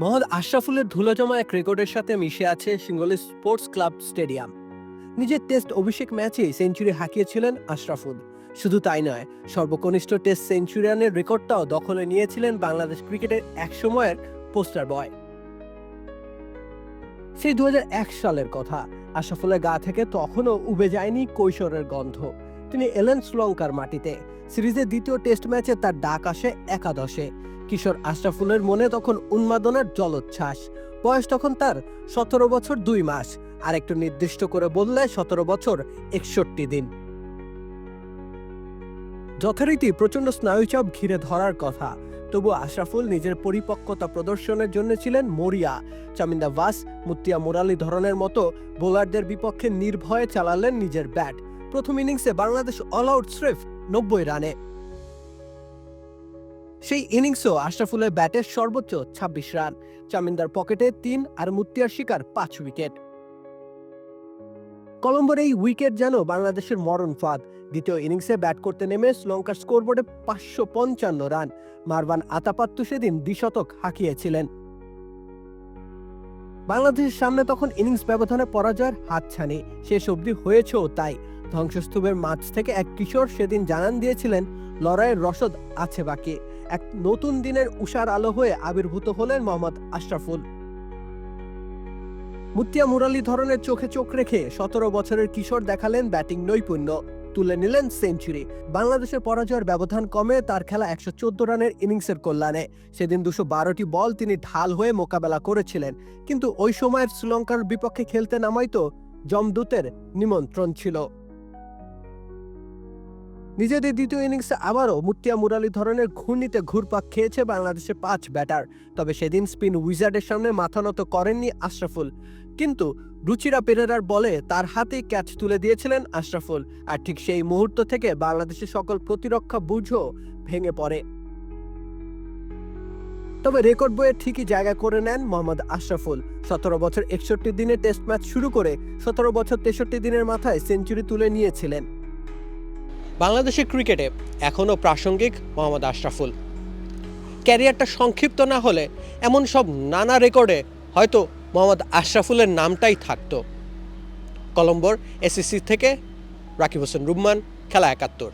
মোহাম্মদ আশরাফুলের ধুলো জমা এক রেকর্ডের সাথে মিশে আছে সিঙ্গলি স্পোর্টস ক্লাব স্টেডিয়াম। নিজের টেস্ট অভিষেক ম্যাচে সেঞ্চুরি হাঁকিয়েছিলেন আশরাফুল। শুধু তাই নয়, সর্বকনিষ্ঠ টেস্ট সেঞ্চুরিয়ানের রেকর্ডটাও দখলে নিয়েছিলেন বাংলাদেশ ক্রিকেটের এক সময়ের পোস্টার বয়। সেই দু হাজার এক সালের কথা, আশরাফুলের গা থেকে তখনও উবে যায়নি কৈশোরের গন্ধ। তিনি এলেন শ্রীলঙ্কার মাটিতে। সিরিজের দ্বিতীয় টেস্ট ম্যাচে তার ডাক আসে একাদশে। কিশোর আশরাফুলের মনে তখন উন্মাদনার জলোচ্ছ্বাস। বয়স তখন তার সতেরো বছর দুই মাস। আর একটু নির্দিষ্ট করে বললে সতেরো বছর একষট্টি দিন। যথারীতি প্রচণ্ড স্নায়ুচাপ ঘিরে ধরার কথা। তবু আশরাফুল নিজের পরিপক্কতা প্রদর্শনের জন্য ছিলেন মরিয়া। চামিন্দা ভাস মুতিয়া মুরালি ধরনের মতো বোলারদের বিপক্ষে নির্ভয়ে চালালেন নিজের ব্যাট। প্রথম ইনিংসে বাংলাদেশ অল আউট স্রেফ নব্বই রানে। সেই ইনিংসও আশরাফুলের ব্যাটের সর্বোচ্চ ২৬ রান, চামিন্দার পকেটে তিন আর মুতিয়ার শিকার পাঁচ উইকেট। কলম্বোর এই উইকেট যেন বাংলাদেশের মরণ ফাঁদ। দ্বিতীয় ইনিংসে ব্যাট করতে নেমে শ্রীলঙ্কার স্কোরবোর্ডে পাঁচশো পঞ্চান্ন রান। মারবান আতাপাত্তু সেদিন দ্বিশতক হাঁকিয়েছিলেন। বাংলাদেশের সামনে তখন ইনিংস ব্যবধানে পরাজয়ের হাতছানি। শেষ অবধি হয়েছেও তাই। ধ্বংসস্তূপের মাঝ থেকে এক কিশোর সেদিন জানান দিয়েছিলেন, লড়াইয়ের রসদ আছে বাকি। এক নতুন দিনের উষার আলো হয়ে আবির্ভূত হলেন মোহাম্মদ আশরাফুল। মুতিয়া মুরালি ধরনের চোখে চোখ রেখে সতেরো বছরের কিশোর দেখালেন ব্যাটিং নৈপুণ্য। তুলে নিলেন সেঞ্চুরি। বাংলাদেশের পরাজয়ের ব্যবধান কমে তার খেলা একশো চোদ্দ রানের ইনিংসের কল্যাণে। সেদিন দুশো বারোটি বল তিনি ঢাল হয়ে মোকাবেলা করেছিলেন। কিন্তু ওই সময়ের শ্রীলঙ্কার বিপক্ষে খেলতে নামাই তো জমদূতের নিমন্ত্রণ ছিল। নিজেদের দ্বিতীয় ইনিংসে আবারও মুতিয়া মুরালি ধরনের ঘূর্ণিতে ঘুরপাক খেয়েছে বাংলাদেশের পাঁচ ব্যাটার। তবে সেদিন স্পিন উইজার্ডের সামনে মাথা নত করেননি আশরাফুল। কিন্তু রুচিরা পেরেরার বলে তার হাতে ক্যাচ তুলে দিয়েছিলেন আশরাফুল। আর ঠিক সেই মুহূর্ত থেকে বাংলাদেশের সকল প্রতিরক্ষা বুঝও ভেঙে পড়ে। তবে রেকর্ড বইয়ে ঠিকই জায়গা করে নেন মোহাম্মদ আশরাফুল। সতেরো বছর একষট্টি দিনে টেস্ট ম্যাচ শুরু করে সতেরো বছর তেষট্টি দিনের মাথায় সেঞ্চুরি তুলে নিয়েছিলেন। বাংলাদেশের ক্রিকেটে এখনও প্রাসঙ্গিক মোহাম্মদ আশরাফুল। ক্যারিয়ারটা সংক্ষিপ্ত না হলে এমন সব নানা রেকর্ডে হয়তো মোহাম্মদ আশরাফুলের নামটাই থাকতো। কলম্বোর এসএসসি থেকে রাকিব হোসেন রুম্মান, খেলা একাত্তর।